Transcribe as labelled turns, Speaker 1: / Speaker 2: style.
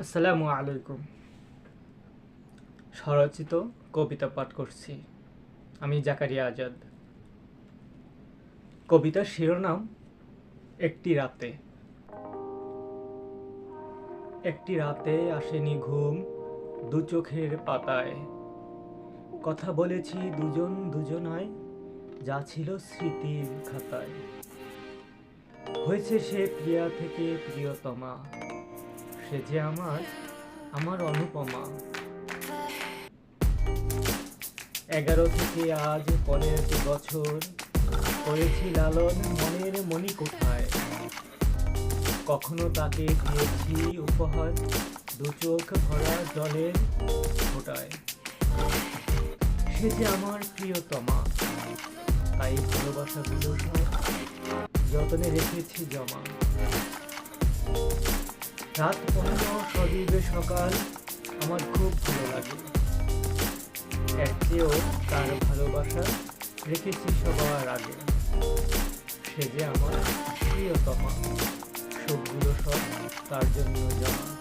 Speaker 1: আসসালামু আলাইকুম। স্বরচিত কবিতা পাঠ করছি। আমি জাকারিয়া আজাদ। কবিতার শিরোনাম, একটি রাতে। একটি রাতে আসেনি ঘুম দু চোখের পাতায়। কথা বলেছি দুজন দুজনায়, যা ছিল স্মৃতির খাতায়। হয়েছে সে প্রিয়া থেকে প্রিয়তমা। সে যে আমার আমার অনুপমা। এগারো থেকে আজ পনেরোটি বছর করেছি লালন মনের মনি কোথায় কখনো তাকে দিয়েছি উপহার, দু চোখ ভরা জলের ফোটায়। সে যে আমার প্রিয়তমা, তাই ভালোবাসাগুলো সব যতনে রেখেছি জমা। রাত পনেরো সদিবে সকাল। আমার খুব ভালো লাগে। এর তার ভালোবাসা রেখেছি সবার আগে। সে যে আমার প্রিয়তমা, সবগুলো সব তার জন্য জমা